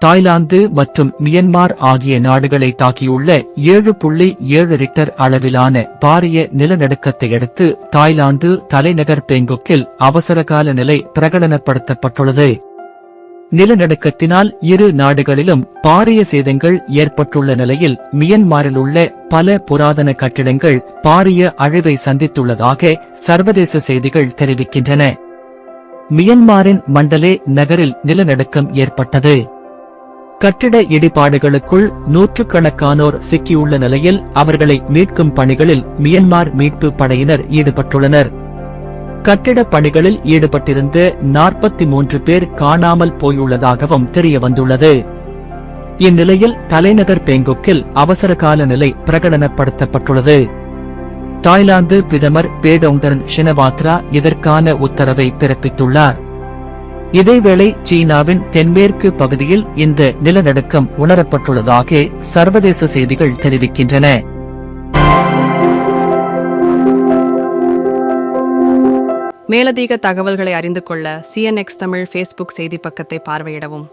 Thailand மற்றும் Myanmar ஆகிய நாடுகளை தாக்கியுள்ள ஏழு புள்ளி ஏழு ரிக்டர் அளவிலான பாரிய நிலநடுக்கத்தை அடுத்து தாய்லாந்து தலைநகர் பெங்குக்கில் அவசரகால நிலை பிரகடனப்படுத்தப்பட்டுள்ளது. நிலநடுக்கத்தினால் இரு நாடுகளிலும் பாரிய சேதங்கள் ஏற்பட்டுள்ள நிலையில் மியன்மாரில் உள்ள பல புராதன கட்டிடங்கள் பாரிய அழிவை சந்தித்துள்ளதாக சர்வதேச செய்திகள் தெரிவிக்கின்றன. மியன்மாரின் மண்டலே நகரில் நிலநடுக்கம் ஏற்பட்டது. கட்டிட இடிபாடுகளுக்குள் நூற்றுக்கணக்கானோர் சிக்கியுள்ள நிலையில் அவர்களை மீட்கும் பணிகளில் மியன்மார் மீட்பு படையினர் ஈடுபட்டுள்ளனர். கட்டிடப் பணிகளில் ஈடுபட்டிருந்த நாற்பத்தி மூன்று பேர் காணாமல் போயுள்ளதாகவும் தெரியவந்துள்ளது. இந்நிலையில் தலைநகர் பேங்கோக்கில் அவசரகால நிலை பிரகடனப்படுத்தப்பட்டுள்ளது. தாய்லாந்து பிரதமர் பேடோங்டரன் ஷினவாத்ரா இதற்கான உத்தரவை பிறப்பித்துள்ளார். இதேவேளை சீனாவின் தென்மேற்கு பகுதியில் இந்த நிலநடுக்கம் உணரப்பட்டுள்ளதாக சர்வதேச செய்திகள் தெரிவிக்கின்றன. மேலதிக தகவல்களை அறிந்து கொள்ள சிஎன்எக்ஸ் தமிழ் ஃபேஸ்புக் செய்தி பக்கத்தை பார்வையிடவும்.